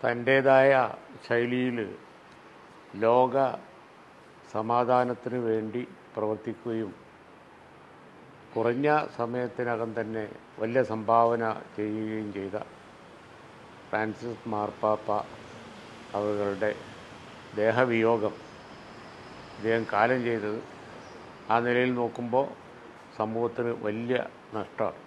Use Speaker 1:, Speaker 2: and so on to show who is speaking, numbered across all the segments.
Speaker 1: തന്റേതായ ശൈലിയിൽ ലോക സമാധാനത്തിന് വേണ്ടി പ്രവർത്തിക്കുകയും കുറഞ്ഞ സമയത്തിനകം തന്നെ വലിയ സംഭാവന ചെയ്യുകയും ചെയ്ത ഫ്രാൻസിസ് മാർപ്പാപ്പ അവരുടെ ദേഹവിയോഗം ഇദ്ദേഹം കാലം ചെയ്തത് ആ നിലയിൽ നോക്കുമ്പോൾ സമൂഹത്തിന് വലിയ നഷ്ടമാണ്.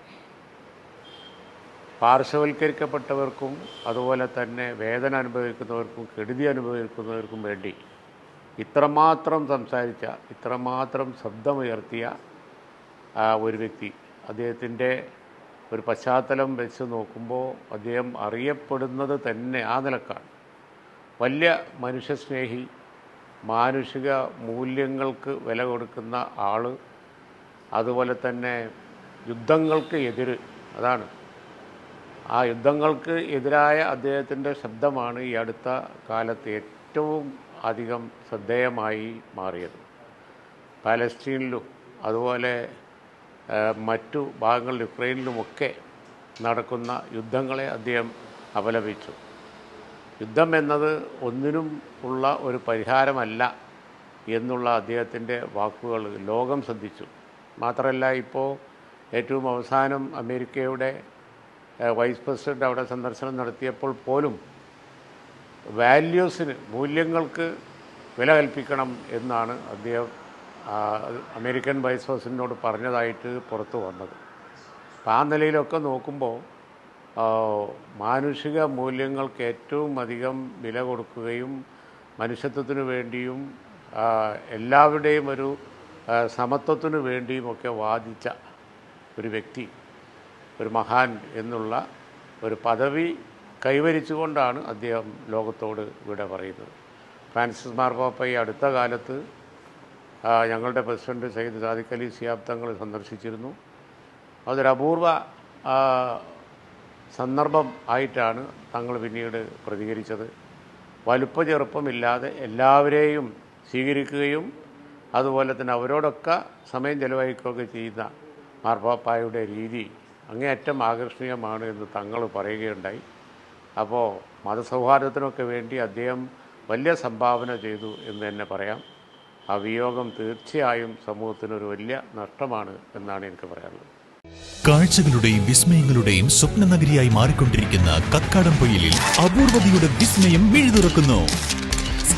Speaker 1: പാർശ്വവൽക്കരിക്കപ്പെട്ടവർക്കും അതുപോലെ തന്നെ വേദന അനുഭവിക്കുന്നവർക്കും കെടുതി അനുഭവിക്കുന്നവർക്കും വേണ്ടി ഇത്രമാത്രം സംസാരിച്ച ഇത്രമാത്രം ശബ്ദമുയർത്തിയ ഒരു വ്യക്തി. അദ്ദേഹത്തിന്റെ ഒരു പശ്ചാത്തലം വെച്ച് നോക്കുമ്പോൾ അദ്ദേഹം അറിയപ്പെടുന്നത് തന്നെ ആ നിലക്കാണ്. വലിയ മനുഷ്യസ്നേഹി മാനുഷിക മൂല്യങ്ങൾക്ക് വില കൊടുക്കുന്ന ആൾ അതുപോലെ തന്നെ യുദ്ധങ്ങൾക്ക് എതിര്. അതാണ് ആ യുദ്ധങ്ങൾക്ക് എതിരായ അദ്ദേഹത്തിന്റെ ശബ്ദമാണ് ഈ അടുത്ത കാലത്ത് ഏറ്റവും അധികം ശ്രദ്ധേയമായി മാറിയത്. പാലസ്തീനിലും അതുപോലെ മറ്റു ഭാഗങ്ങളിൽ യുക്രൈനിലുമൊക്കെ നടക്കുന്ന യുദ്ധങ്ങളെ അദ്ദേഹം അപലപിച്ചു. യുദ്ധം എന്നത് ഒന്നിനും ഉള്ള ഒരു പരിഹാരമല്ല എന്നുള്ള അദ്ദേഹത്തിന്റെ വാക്കുകൾ ലോകം ശ്രദ്ധിച്ചു. മാത്രമല്ല ഇപ്പോൾ ഏറ്റവും അവസാനം അമേരിക്കയുടെ വൈസ് പ്രസിഡന്റ് അവിടെ സന്ദർശനം നടത്തിയപ്പോൾ പോലും വാല്യൂസിന് മൂല്യങ്ങൾക്ക് വില കൽപ്പിക്കണം എന്നാണ് അദ്ദേഹം അമേരിക്കൻ വൈസ് പ്രസിഡന്റിനോട് പറഞ്ഞതായിട്ട് പുറത്തു വന്നത്. അപ്പം ആ നിലയിലൊക്കെ നോക്കുമ്പോൾ മാനുഷിക മൂല്യങ്ങൾക്ക് ഏറ്റവും അധികം വില കൊടുക്കുകയും മനുഷ്യത്വത്തിനു വേണ്ടിയും എല്ലാവരുടെയും ഒരു സമത്വത്തിനു വേണ്ടിയുമൊക്കെ വാദിച്ച ഒരു വ്യക്തി ഒരു മഹാൻ എന്നുള്ള ഒരു പദവി കൈവരിച്ചുകൊണ്ടാണ് അദ്ദേഹം ലോകത്തോട് ഇവിടെ പറയുന്നത്. ഫ്രാൻസിസ് മാർപ്പാപ്പ ഈ അടുത്ത കാലത്ത് ഞങ്ങളുടെ പ്രസിഡന്റ് സയ്യിദ് സാദിഖ് അലി സിയാബ് തങ്ങൾ സന്ദർശിച്ചിരുന്നു. അതൊരു അപൂർവ സന്ദർഭം ആയിട്ടാണ് തങ്ങൾ പിന്നീട് പ്രതികരിച്ചത്. വലുപ്പ ചെറുപ്പമില്ലാതെ എല്ലാവരെയും സ്വീകരിക്കുകയും അതുപോലെ തന്നെ അവരോടൊക്കെ സമയം ചെലവഴിക്കുകയൊക്കെ ചെയ്യുന്ന മാർപ്പാപ്പായുടെ രീതി അങ്ങേയറ്റം ആകർഷണീയമാണ് എന്ന് തങ്ങൾ പറയുകയുണ്ടായി. അപ്പോൾ മതസൗഹാർദ്ദത്തിനൊക്കെ വേണ്ടി അദ്ദേഹം വലിയ സംഭാവന ചെയ്തു എന്ന് തന്നെ പറയാം. ആ വിയോഗം തീർച്ചയായും സമൂഹത്തിനൊരു വലിയ നഷ്ടമാണ് എന്നാണ് എനിക്ക് പറയാനുള്ളത്.
Speaker 2: കാഴ്ചകളുടെയും വിസ്മയങ്ങളുടെയും സ്വപ്ന നഗരിയായി മാറിക്കൊണ്ടിരിക്കുന്ന കക്കാടം പൊയിലിൽ അപൂർവതയുടെ വിസ്മയം മിഴുതുറക്കുന്നു